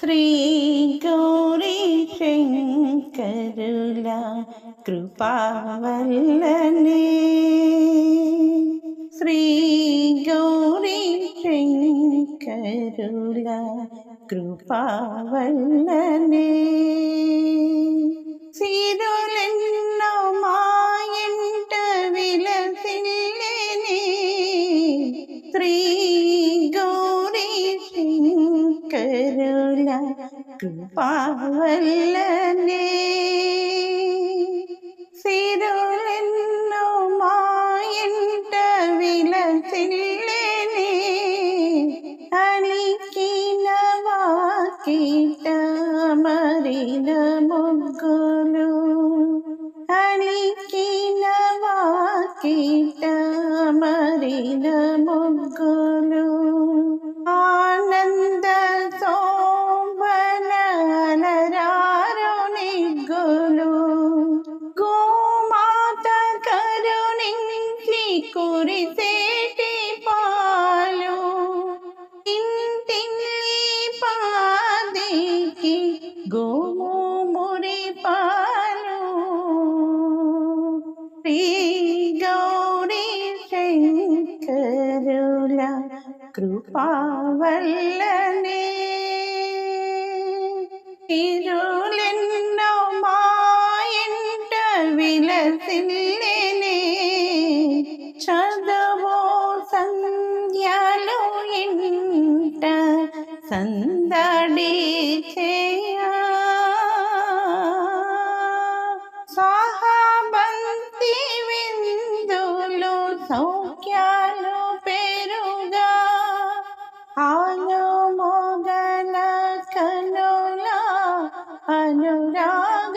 ശ്രീ ഗൗരി ശങ്കരുല കൃപാവല്ലനേ. ശ്രീ ഗൗരി ശങ്കരുല കൃപാവല്ലനേ. സീരുലെന്നോ ശങ്കരുല കൃപാവല്ലനേ മറിന മുഗ്ഗുലു അണിക്കിന മറിന മുഗ്ഗുലു కురిసేటి పాలు ఇంటిల్లి పాదికి గోము మురి పాలు శ్రీ గౌరీ శంకరుల కృపావల్లనే సందడి చేయా. సహబంతి విందులు సౌఖ్యాలు పెరుగా. ఆలో మొగల కనుల అనురాగములక.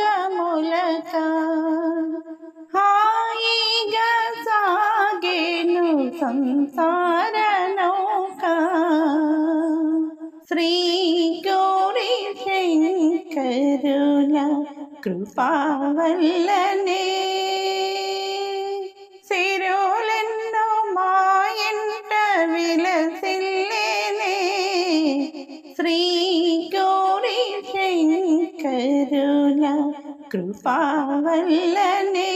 హాయిగా సాగేను సంసార ശ്രീകോരീശങ്കരുല കൃപാവല്ലനേ. സിരോലെന്നോ മായണ്ട വിലസില്ലേനേ. ശ്രീകോരീശങ്കരുല കൃപാവല്ലനേ.